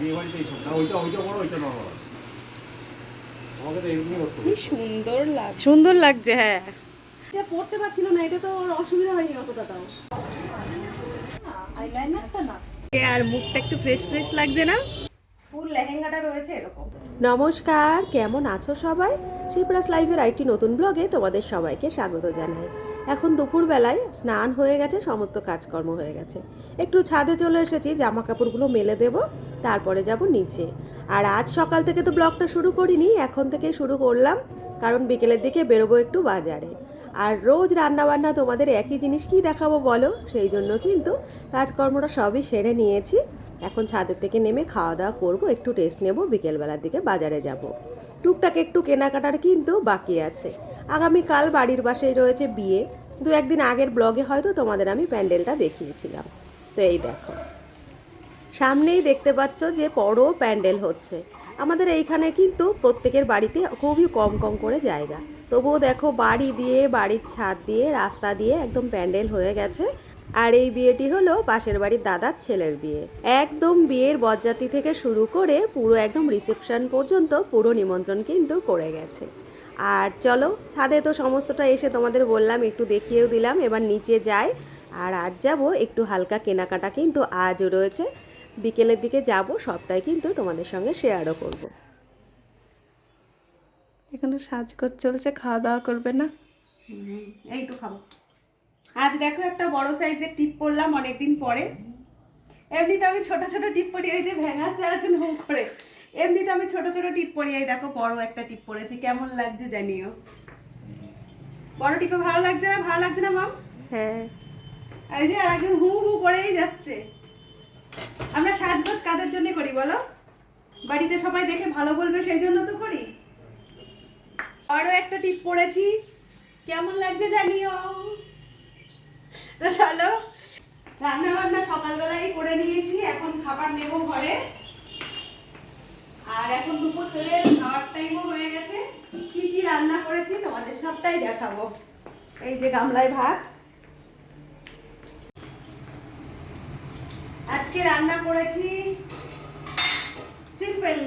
বিয়ে বাড়িতে এইসব না ওইটা ওইটা বড় ওইটা নরমাল আমাকে তো এমনি করতে কি সুন্দর লাগছে। সুন্দর লাগছে হ্যাঁ। এটা পড়তে পারছিল না এটা তো ওর অসুবিধা হয়নি অতটা তাও। আইলাইনারটা না। আর মুখটা একটু ফ্রেশ ফ্রেশ লাগছে না? ফুল লেহেঙ্গাটা রয়েছে এরকম। নমস্কার কেমন আছো সবাই? শিপ্রাস লাইভের আইটি নতুন ব্লগে তোমাদের সবাইকে স্বাগত জানাই। এখন দুপুরবেলায় স্নান হয়ে গেছে, সমস্ত কাজকর্ম হয়ে গেছে। একটু ছাদে চলে এসেছি জামা কাপড়গুলো মেলে দেব, তারপরে যাব নিচে। আর আজ সকাল থেকে তো ব্লগটা শুরু করিনি, এখন থেকেই শুরু করলাম, কারণ বিকেলের দিকে বেরোবো একটু বাজারে। আর রোজ রান্নাবান্না তোমাদের একই জিনিস কি দেখাবো বলো? সেই জন্য কিন্তু কাজকর্মটা সবই সেরে নিয়েছি। এখন ছাদের থেকে নেমে খাওয়া দাওয়া করব, একটু টেস্ট নেব, বিকেলবেলার দিকে বাজারে যাব। টুকটাক একটু কেনাকাটার কিন্তু বাকি আছে। আগামীকাল বাড়ির পাশেই রয়েছে বিয়ে। দু একদিন আগের ব্লগে হয়তো তোমাদের আমি প্যান্ডেলটা দেখিয়েছিলাম। তো এই দেখো। সামনেই দেখতে পাচ্ছ যে বড় প্যান্ডেল হচ্ছে। আমাদের এইখানে কিন্তু প্রত্যেকের বাড়িতে খুবই কম কম করে জায়গা। তবুও দেখো বাড়ি দিয়ে, বাড়ির ছাদ দিয়ে, রাস্তা দিয়ে একদম প্যান্ডেল হয়ে গেছে। আর এই বিয়েটি হলো পাশের বাড়ির দাদার ছেলের বিয়ে। একদম বিয়ের বরযাত্রী থেকে শুরু করে পুরো একদম রিসেপশন পর্যন্ত পুরো নিমন্ত্রণ কিন্তু করে গেছে। আর চলো ছাদে তো সমস্তটা এসে তোমাদের বললাম একটু দেখিয়েও দিলাম এবার নিচে যাই। আর আজ যাব একটু হালকা কেনাকাটা কিন্তু আজও রয়েছে। বিকেলের দিকে যাব সবটাই কিন্তু তোমাদের সঙ্গে শেয়ারও করব। এখানে সাজগোজ চলছে খাওয়া দাওয়া করবে না? এই তো খাব। আজ দেখো একটা বড় সাইজের টিপ পরলাম অনেকদিন পরে। এমনিতে আমি ছোট ছোট টিপ পরি এই যে ভেঙা চারাদিন হুম করে। এমনিতে আমি ছোট ছোট টিপ পরি এই দেখো বড় একটা টিপ পরেছি কেমন লাগছে জানিও? বড় টিপে ভালো লাগছে না ভালো লাগছে না মাম? হ্যাঁ। আর এই যে আর একজন হু হু করেই যাচ্ছে। আমরা সাজগোজ কাদের জন্য করি বলো? বাড়িতে সবাই দেখে ভালো বলবে সেই জন্য তো করি। আরও একটা টিপ পড়েছি কেমন লাগছে জানিও? তো চলো রান্না সকালবেলায় করে নিয়েছি, এখন খাবার নেব ঘরে। আর এখন দুপুর করে খাওয়ার টাইমও হয়ে গেছে। কি কি রান্না করেছি তোমাদের সবটাই দেখাবো। এই যে গামলায় ভাত। আজকে রান্না করেছি সিম্পল,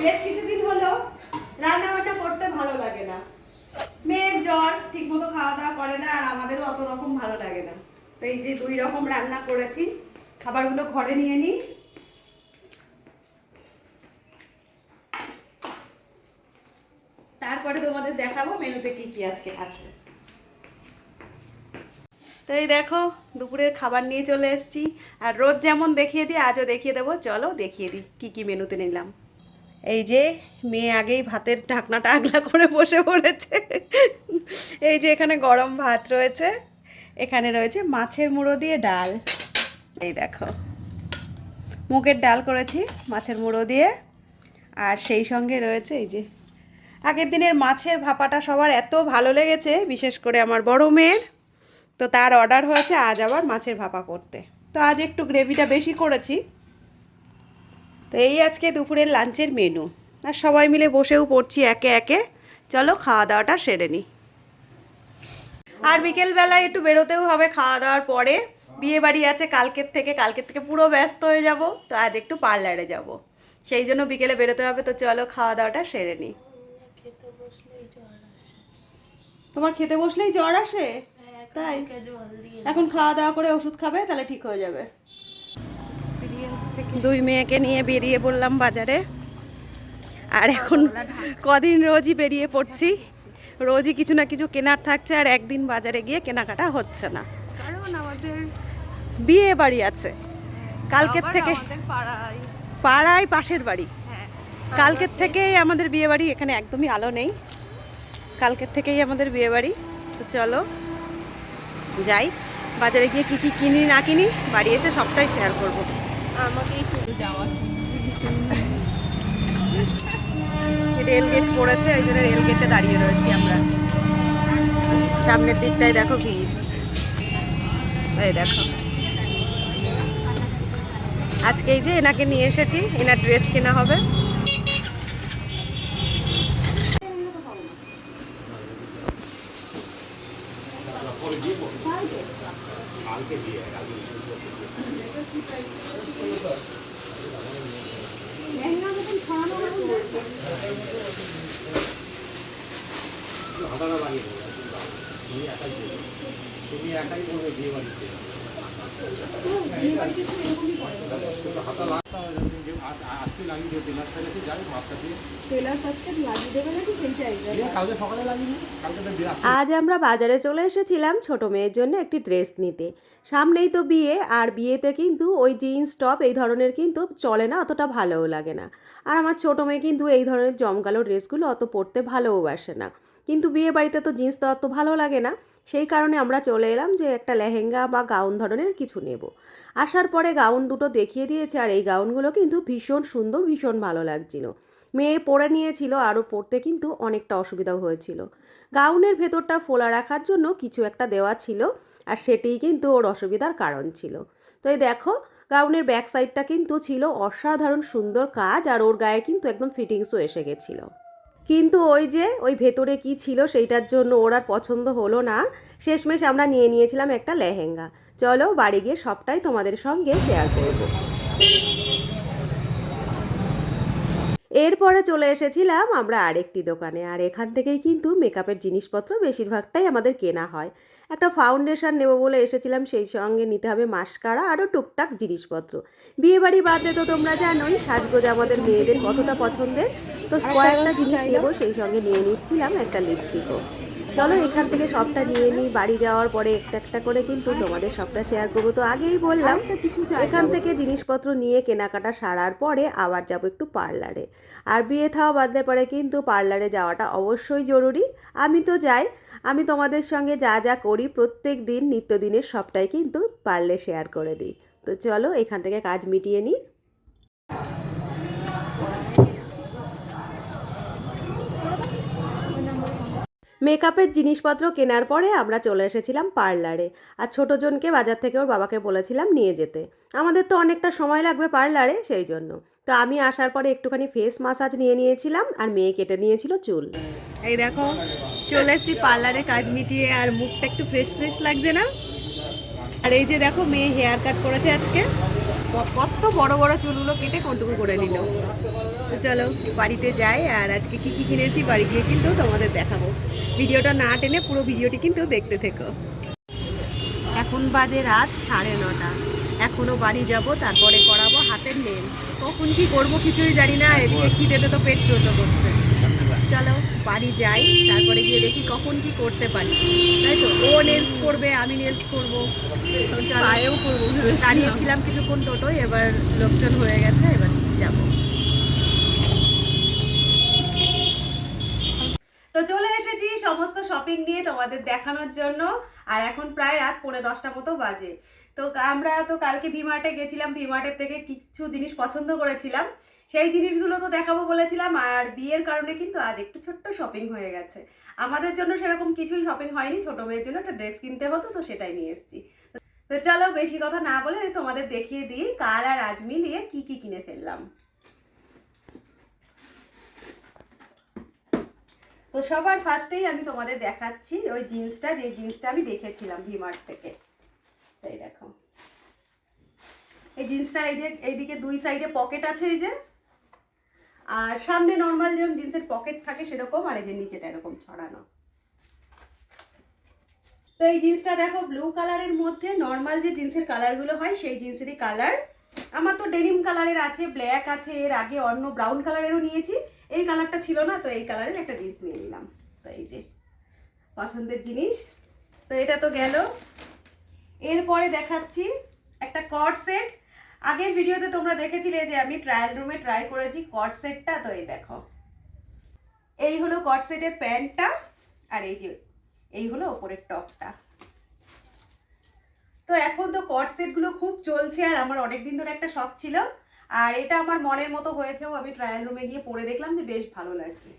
বেশ কিছুদিন হলো রান্না বান্না করতে ভালো লাগে না। জ্বর ঠিক মতো খাওয়া দাওয়া করে না, আর আমাদেরও অত রকম ভালো লাগে না। তো এই যে দুই রকম রান্না করেছি, খাবারগুলো ঘরে নিয়ে নিই। তারপরে তোমাদের দেখাবো মেনুতে কি কি আজকে আছে। তো এই দেখো, দুপুরের খাবার নিয়ে চলে এসেছি। আর রোজ যেমন দেখিয়ে দিই, আজও দেখিয়ে দেবো। চলো দেখিয়ে দিই কী কী মেনুতে নিলাম। এই যে মেয়ে আগেই ভাতের ঢাকনাটা আগলা করে বসে পড়েছে। এই যে এখানে গরম ভাত রয়েছে, এখানে রয়েছে মাছের মুড়ো দিয়ে ডাল। এই দেখো, মুগের ডাল করেছি মাছের মুড়ো দিয়ে, আর সেই সঙ্গে রয়েছে এই যে, আগের দিনের মাছের ভাপাটা সবার এত ভালো লেগেছে, বিশেষ করে আমার বড় মেয়ের। তো তার অর্ডার হয়েছে আজ আবার মাছের ভাপা করতে। তো আজ একটু গ্রেভিটা বেশি করেছি তো এই আজকে দুপুরের লাঞ্চের মেনু আর সবাই মিলে বসেও পড়ছি একে একে। চলো খাওয়া দাওয়াটা সেরে নিই আর বিকেলবেলায় একটু বেরোতেও হবে খাওয়া দাওয়ার পরে। বিয়ে বাড়ি আছে কালকের থেকে কালকের থেকে পুরো ব্যস্ত হয়ে যাব। তো আজ একটু পার্লারে যাব। সেই জন্য বিকেলে বেরোতে হবে তো চলো খাওয়া দাওয়াটা সেরে নিই তোমার খেতে বসলেই জ্বর আসে? তাই? এখন খাওয়া দাওয়া করে ওষুধ খাবে তাহলে ঠিক হয়ে যাবে। দুই মেয়েকে নিয়ে বেরিয়ে পড়লাম বাজারে। আর এখন কদিন রোজই বেরিয়ে পড়ছি। রোজই কিছু না কিছু কেনার থাকছে আর একদিন বাজারে গিয়ে কেনাকাটা হচ্ছে না। বিয়ে বাড়ি আছে। কালকের থেকে পাড়ায়। পাশের বাড়ি। হ্যাঁ। কালকের থেকেই আমাদের বিয়ে বাড়ি এখানে একদমই আলো নেই। কালকের থেকেই আমাদের বিয়ে বাড়ি। তো চলো যাই। বাজারে গিয়ে কী কী কিনি না কিনি বাড়ি এসে সবটাই শেয়ার করব। আমাকেই শুধু যাওয়া রেল গেট পড়েছে ওই জন্য রেল গেটে দাঁড়িয়ে রয়েছি আমরা। সামনের দিকটায় দেখো ভিড় এই দেখো। আজকে এই যে এনাকে নিয়ে এসেছি, এনার ড্রেস কেনা হবে। হাতাটা লাগিয়ে দেবো তুমি বিয়ে বাড়িতে? হাতা লাগতে আজকে লাগিয়ে দিও তেলার সাইডে যাই ভাতটা দিয়ে। দিয়ে কালকে সকালে লাগিয়ে কালকে আজ আমরা বাজারে চলে এসেছিলাম ছোট মেয়ের জন্য একটি ড্রেস নিতে। সামনেই তো বিয়ে আর বিয়েতে কিন্তু ওই জিন্স টপ এই ধরনের কিন্তু চলে না অতটা ভালোও লাগে না। আর আমার ছোট মেয়ে কিন্তু এই ধরনের জমকালো ড্রেসগুলো অত পরতে ভালোবাসে না। কিন্তু বিয়ে বাড়িতে তো জিন্স তো অত ভালো লাগে না। সেই কারণে আমরা চলে এলাম যে একটা লেহেঙ্গা বা গাউন ধরনের কিছু নেব। আসার পরে গাউন দুটো দেখিয়ে দিয়েছে আর এই গাউনগুলো কিন্তু ভীষণ সুন্দর, ভীষণ ভালো লাগছিল। মেয়ে পরে নিয়েছিল, আরও পরতে কিন্তু অনেকটা অসুবিধাও হয়েছিল। গাউনের ভেতরটা ফোলা রাখার জন্য কিছু একটা দেওয়া ছিল আর সেটিই কিন্তু ওর অসুবিধার কারণ ছিল। তো এই দেখো, গাউনের ব্যাক সাইডটা কিন্তু ছিল অসাধারণ সুন্দর কাজ আর ওর গায়ে কিন্তু একদম ফিটিংসও এসে গেছিল। কিন্তু ওই যে, ওই ভেতরে কি ছিল সেইটার জন্য ওর আর পছন্দ হলো না। শেষমেশ আমরা নিয়ে নিয়েছিলাম একটা লেহেঙ্গা। চলো বাড়ি গিয়ে সবটাই তোমাদের সঙ্গে শেয়ার করব। এরপরে চলে এসেছিলাম আমরা আরেকটি দোকানে। আর এখান থেকেই কিন্তু মেকআপের জিনিসপত্র বেশিরভাগটাই আমাদের কেনা হয়। একটা ফাউন্ডেশন নেব বলে এসেছিলাম সেই সঙ্গে নিতে হবে মাস্কারা আরও টুকটাক জিনিসপত্র। বিয়েবাড়ি বাদে তো তোমরা জানোই সাজগোজ আমাদের মেয়েদের কতটা পছন্দের। তো কয়েকটা জিনিস নেব সেই সঙ্গে নিয়ে নিচ্ছিলাম একটা লিপস্টিকও চলো এখান থেকে সবটা নিয়ে নিই বাড়ি যাওয়ার পরে একটা একটা করে কিন্তু তোমাদের সবটা শেয়ার করব। তো আগেই বললাম এখান থেকে জিনিসপত্র নিয়ে কেনাকাটা সারার পরে আবার যাব একটু পার্লারে। আর বিয়ে থাওয়া বাদলে পরে কিন্তু পার্লারে যাওয়াটা অবশ্যই জরুরি। আমি তো যাই আমি তোমাদের সঙ্গে যা যা করি প্রত্যেক দিন নিত্যদিনের সবটাই কিন্তু পারলে শেয়ার করে দিই। তো চলো এখান থেকে কাজ মিটিয়ে নিই মেকআপের জিনিসপত্র কেনার পরে আমরা চলে এসেছিলাম পার্লারে। আর ছোটো জনকে বাজার থেকে ওর বাবাকে বলেছিলাম নিয়ে যেতে। আমাদের তো অনেকটা সময় লাগবে পার্লারে, সেই জন্য। তো আমি আসার পরে একটুখানি ফেস মাসাজ নিয়ে নিয়েছিলাম আর মেয়ে কেটে নিয়েছিল চুল। এই দেখো, চলে এসেছি পার্লারে কাজ মিটিয়ে আর মুখটা একটু ফ্রেশ ফ্রেশ লাগছে না? আর এই যে দেখো, মেয়ে হেয়ার কাট করেছে আজকে। কত বড় বড় চুলগুলো কেটে কোনটুকু করে নিল। চলো বাড়িতে যাই আর আজকে কি কি কিনেছি বাড়ি গিয়ে কিন্তু তোমাদের দেখাবো। ভিডিওটা না টেনে পুরো ভিডিওটি কিন্তু দেখতে থেকো। এখন বাজে রাত সাড়ে নটা। এখনও বাড়ি যাব তারপরে করাবো হাতের নেলস কখন কি করব কিছুই জানি না এদিকে খিদেতে তো পেট চোচো করছে। চলো বাড়ি যাই তারপরে গিয়ে দেখি কখন কি করতে পারি। তাই তো ও নেলস করবে আমি নেলস করব। দাঁড়িয়েছিলাম কিছুক্ষণ টোটোয় এবার লোকজন হয়ে গেছে এবার যাব। শপিং নিয়ে তোমাদের দেখানোর জন্য। আর এখন প্রায় রাত পৌনে দশটা মতো বাজে। তো আমরা তো কালকে ভিমার্টে গেছিলাম। ভিমার্টের থেকে কিছু জিনিস পছন্দ করেছিলাম। সেই জিনিসগুলো তো দেখাবো বলেছিলাম। আর বিয়ের কারণে কিন্তু আজ একটু ছোট্ট শপিং হয়ে গেছে। আমাদের জন্য সেরকম কিছুই শপিং হয়নি। ছোট মেয়ের জন্য একটা ড্রেস কিনতে হতো, তো সেটাই নিয়ে এসেছি। তো চলো বেশি কথা না বলে তোমাদের দেখিয়ে দিই কাল আর আজ মিলিয়ে কি কি কিনে ফেললাম। তো সবার ফার্স্টেই আমি তোমাদের দেখাচ্ছি ওই জিন্সটা, যে জিন্সটা আমি দেখেছিলাম ভিমার্ট থেকে। তাই দেখো। এই জিন্সটার এই দিকে এইদিকে দুই সাইডে পকেট আছে এই যে। আর সামনে নর্মাল যেরকম জিন্সের পকেট থাকে সেরকম, আর এই যে নিচেটা এরকম ছড়ানো। তো এই জিন্সটা দেখো ব্লু কালারের মধ্যে, নর্মাল যে জিন্সের কালারগুলো হয় সেই জিন্সেরই কালার। আমার তো ডেনিম কালারের আছে, ব্ল্যাক আছে, এর আগে অন্য ব্রাউন কালারেরও নিয়েছি। এই কালারটা ছিল না, তো এই কালারের একটা জিন্স নিয়ে নিলাম। তো এই যে, পছন্দের জিনিস। তো এটা তো গেল। এরপরে দেখাচ্ছি একটা কট সেট আগের ভিডিওতে তোমরা দেখেছিলে যে আমি ট্রায়াল রুমে ট্রাই করেছি কট সেটটা তো এই দেখো। এই হলো কট সেটের প্যান্টটা, আর এই যে, এই হলো ওপরের টপটা। তো এখন তো কট সেটগুলো খুব চলছে, আর আমার অনেক দিন ধরে একটা শখ ছিল। আর এটা আমার মনের মতো হয়েছেও আমি ট্রায়াল রুমে গিয়ে পরে দেখলাম যে বেশ ভালো লাগছে।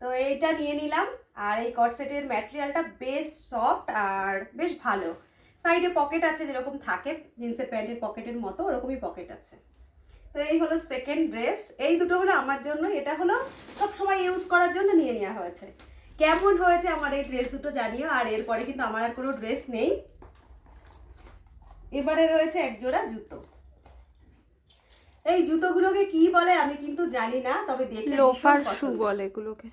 তো এইটা নিয়ে নিলাম, আর এই কট সেটের ম্যাটেরিয়ালটা বেশ সফট আর বেশ ভালো। সাইডে পকেট আছে যেরকম থাকে জিন্সের প্যান্টের পকেটের মতো, ওরকমই পকেট আছে। তো এই হলো সেকেন্ড ড্রেস এই দুটো হলো আমার জন্য, এটা হলো সব সময় ইউজ করার জন্য নিয়ে নেওয়া হয়েছে। কেমন হয়েছে আমার এই ড্রেস দুটো জানিও, আর এরপরে কিন্তু আমার আর কোনো ড্রেস নেই। এবারে রয়েছে এক জোড়া জুতো। এই জুতোগুলোকে কি বলে আমি কিন্তু জানি না তবে দেখে লোফার শু বলে এগুলোকে।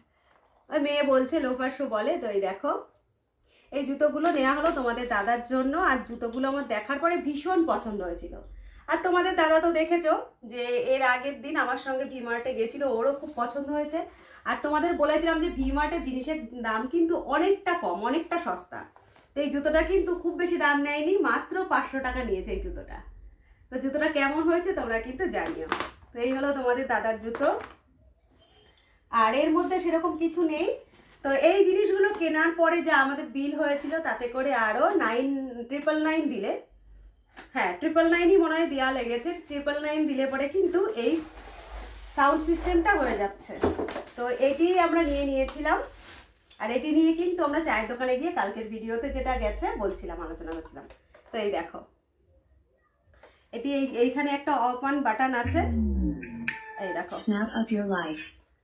ওই মেয়ে বলছে লোফার শু বলে তো এই দেখো। এই জুতোগুলো নেওয়া হলো তোমাদের দাদার জন্য আর জুতোগুলো আমার দেখার পরে ভীষণ পছন্দ হয়েছিল। আর তোমাদের দাদা তো দেখেছ যে এর আগের দিন আমার সঙ্গে ভিমার্টে গেছিল ওরও খুব পছন্দ হয়েছে। আর তোমাদের বলেছিলাম যে ভিমার্টের জিনিসের দাম কিন্তু অনেকটা কম অনেকটা সস্তা। তো এই জুতোটা কিন্তু খুব বেশি দাম নেয়নি মাত্র পাঁচশো টাকা নিয়েছে এই জুতোটা। তো জুতোটা কেমন হয়েছে তোমরা কিন্তু জানিও। তো এই হলো তোমাদের দাদার জুতো। আর এর মধ্যে সেরকম কিছু নেই। তো এই জিনিসগুলো কেনার পরে যা আমাদের বিল হয়েছিল, তাতে করে আরও নাইন ট্রিপল নাইন দিলে। হ্যাঁ ট্রিপল নাইনই মনে হয় দেওয়া লেগেছে। ট্রিপল নাইন দিলে পরে কিন্তু এই সাউন্ড সিস্টেমটা হয়ে যাচ্ছে। তো এটি আমরা নিয়ে নিয়েছিলাম। আর এটি নিয়ে কিন্তু আমরা চায়ের দোকানে গিয়ে কালকের ভিডিওতে যেটা গেছে বলছিলাম, আলোচনা করছিলাম। তো এই দেখো। এটি এই এইখানে একটা অফ অন বাটন আছে। এই দেখো.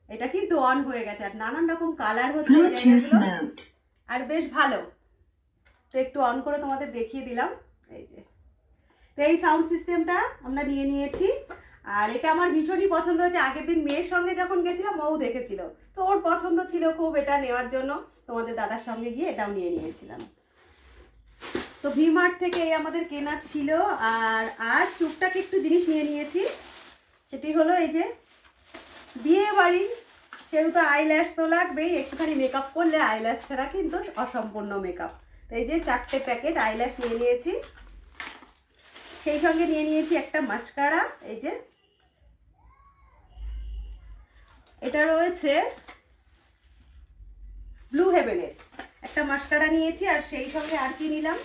এটা কিন্তু অন হয়ে গেছে আর নানান রকম কালার হচ্ছে জায়গাগুলো। আর বেশ ভালো। তো একটু অন করে তোমাদের দেখিয়ে দিলাম। এই যে। তো এই সাউন্ড সিস্টেমটা আমরা নিয়ে নিয়েছি। আর এটা আমার ভীষণই পছন্দ হয়েছে। আগের দিন মেয়ের সঙ্গে যখন গেছিলাম ও দেখেছিল। তো ওর পছন্দ ছিল খুব এটা নেওয়ার জন্য। তোমাদের দাদার সঙ্গে গিয়ে এটাও নিয়ে নিয়েছিলাম। তো ভিমার্ট থেকে এই আমাদের কেনা ছিল, আর আজ টুকটাক একটু জিনিস নিয়ে নিয়েছি। সেটি হলো এই যে বিয়ে বাড়ি সেহেতু আইল্যাশ তো লাগবেই, একটুখানি মেকআপ করলে আইল্যাশ ছাড়া কিন্তু অসম্পূর্ণ মেকআপ তো এই যে চারটে প্যাকেট আইল্যাশ নিয়ে নিয়েছি। সেই সঙ্গে নিয়ে নিয়েছি একটা মাস্কারা এই যে। এটা রয়েছে ব্লু হেভেনের একটা মাস্কারা নিয়েছি, আর সেই সঙ্গে আর কি নিলাম?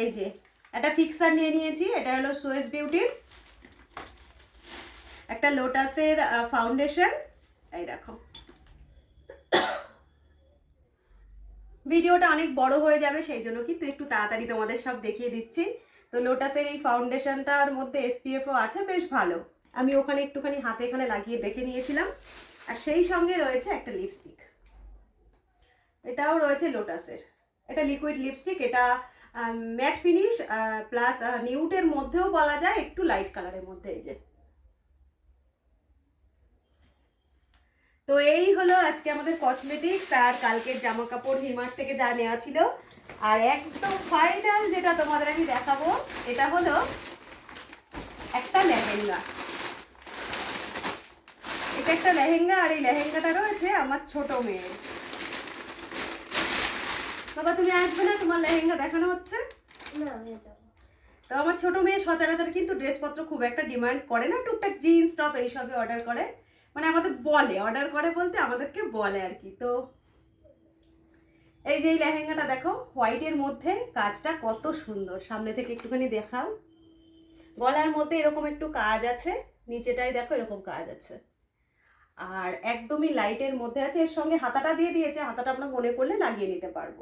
এই যে, একটা ফিক্সার নিয়ে নিয়েছি, এটা হলো সুয়েস বিউটির একটা লোটাসের ফাউন্ডেশন এই দেখো। ভিডিওটা অনেক বড় হয়ে যাবে, সেই জন্য কিন্তু একটু তাড়াতাড়ি তোমাদের সব দেখিয়ে দিচ্ছি। তো লোটাসের এই ফাউন্ডেশনটার মধ্যে এসপিএফও আছে, বেশ ভালো। আমি ওখানে একটুখানি হাতে এখানে লাগিয়ে দেখে নিয়েছিলাম। আর সেই সঙ্গে রয়েছে একটা লিপস্টিক এটাও রয়েছে লোটাসের এটা লিকুইড লিপস্টিক এটা ম্যাট ফিনিশ প্লাস নিউটের মধ্যেও বলা যায় একটু লাইট কালারের মধ্যে এই যে। তো এই হলো আজকে আমাদের কসমেটিক্স আর কালকের জামা কাপড় হিমার থেকে যা নেওয়া ছিল। আর একদম ফাইনাল যেটা তোমাদের আমি দেখাবো, এটা হলো একটা লেহেঙ্গা। এটা একটা লেহেঙ্গা আর এই লেহেঙ্গাটা রয়েছে আমার ছোট মেয়ের। বাবা তুমি আসবে না? তোমার লেহেঙ্গা দেখানো হচ্ছে। তো আমার ছোট মেয়ে সচরাচর কিন্তু ড্রেসপত্র খুব একটা ডিমান্ড করে না। টুকটাক জিন্স টপ এইসবই অর্ডার করে। মানে আমাদের বলে অর্ডার করে বলতে আমাদেরকে বলে আর কি। তো এই যে এই লেহেঙ্গাটা দেখো হোয়াইটের মধ্যে কাজটা কত সুন্দর। সামনে থেকে একটুখানি দেখাও। গলার মধ্যে এরকম একটু কাজ আছে নিচেটাই দেখো এরকম কাজ আছে। আর একদমই লাইটের মধ্যে আছে এর সঙ্গে হাতাটা দিয়ে দিয়েছে হাতাটা আপনার মনে করলে লাগিয়ে নিতে পারব।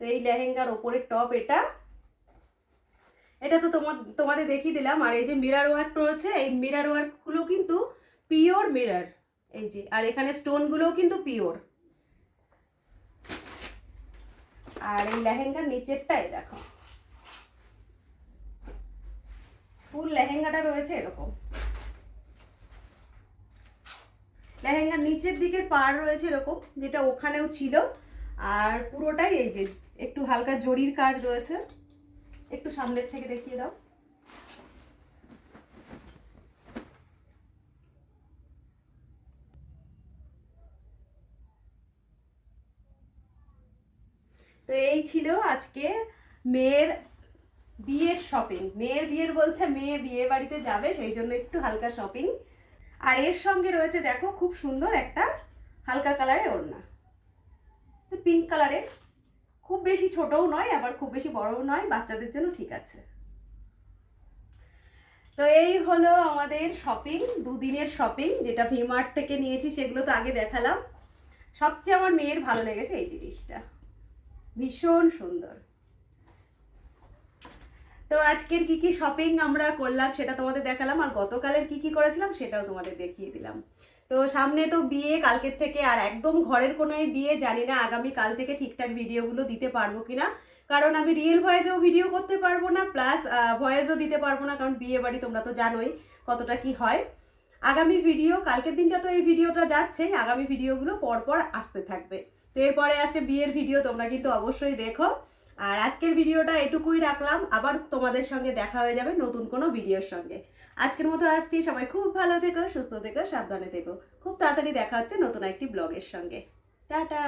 তো এই লেহেঙ্গার ওপরের টপ এটা। এটা তো তোমার তোমাদের দেখিয়ে দিলাম। আর এই যে মিরার ওয়ার্ক রয়েছে, এই মিরার ওয়ার্কগুলো কিন্তু পিওর মিরার এই যে, আর এখানে স্টোনগুলোও কিন্তু পিওর আর এই লেহেঙ্গার নিচেরটাই দেখো। ফুল লেহেঙ্গাটা রয়েছে এরকম। লেহেঙ্গার নিচের দিকের পাড় রয়েছে এরকম, যেটা ওখানেও ছিল। আর পুরোটাই এই যে একটু হালকা জরির কাজ রয়েছে। একটু সামনের থেকে দেখিয়ে দাও। তো এই ছিল আজকে মেয়ের বিয়ের শপিং মেয়ের বিয়ের বলতে মেয়ে বিয়ে বাড়িতে যাবে, সেই জন্য একটু হালকা শপিং আর এর সঙ্গে রয়েছে, দেখো, খুব সুন্দর একটা হালকা কালারের ওড়না। পিঙ্ক কালারের খুব বেশি ছোটও নয়, আবার খুব বেশি বড়ও নয়, বাচ্চাদের জন্য ঠিক আছে। তো এই হলো আমাদের শপিং দুদিনের শপিং যেটা ভিমার্ট থেকে নিয়েছি, সেগুলো তো আগে দেখালাম। সবচেয়ে আমার মেয়ের ভালো লেগেছে এই জিনিসটা। ভীষণ সুন্দর। তো আজকের কি কি শপিং আমরা করলাম সেটা তোমাদের দেখালাম, আর গতকালের কি কি করেছিলাম সেটাও তোমাদের দেখিয়ে দিলাম। তো সামনে তো বিয়ে, কালকের থেকে আর একদম ঘরের কোনায় বিয়ে, জানি না আগামী কাল থেকে ঠিকঠাক ভিডিওগুলো দিতে পারব কিনা। কারণ আমি রিয়েল ভয়েসেও ভিডিও করতে পারব না প্লাস ভয়েসও দিতে পারব না, কারণ বিয়ে বাড়ি তোমরা তো জানোই কতটা কি হয়। আগামী ভিডিও কালকের দিনটা তো এই ভিডিওটা যাচ্ছে আগামী ভিডিওগুলো পরপর আসতে থাকবে। তো এরপরে আসছে বিয়ের ভিডিও তোমরা কিন্তু অবশ্যই দেখো। আর আজকের ভিডিওটা এটুকুই রাখলাম, আবার তোমাদের সঙ্গে দেখা হয়ে যাবে নতুন কোনো ভিডিওর সঙ্গে। আজকের মতো আসছি। সবাই খুব ভালো থেকো, সুস্থ থেকো, সাবধানে থেকো। খুব তাড়াতাড়ি দেখা হচ্ছে নতুন একটি ব্লগের সঙ্গে। টাটা!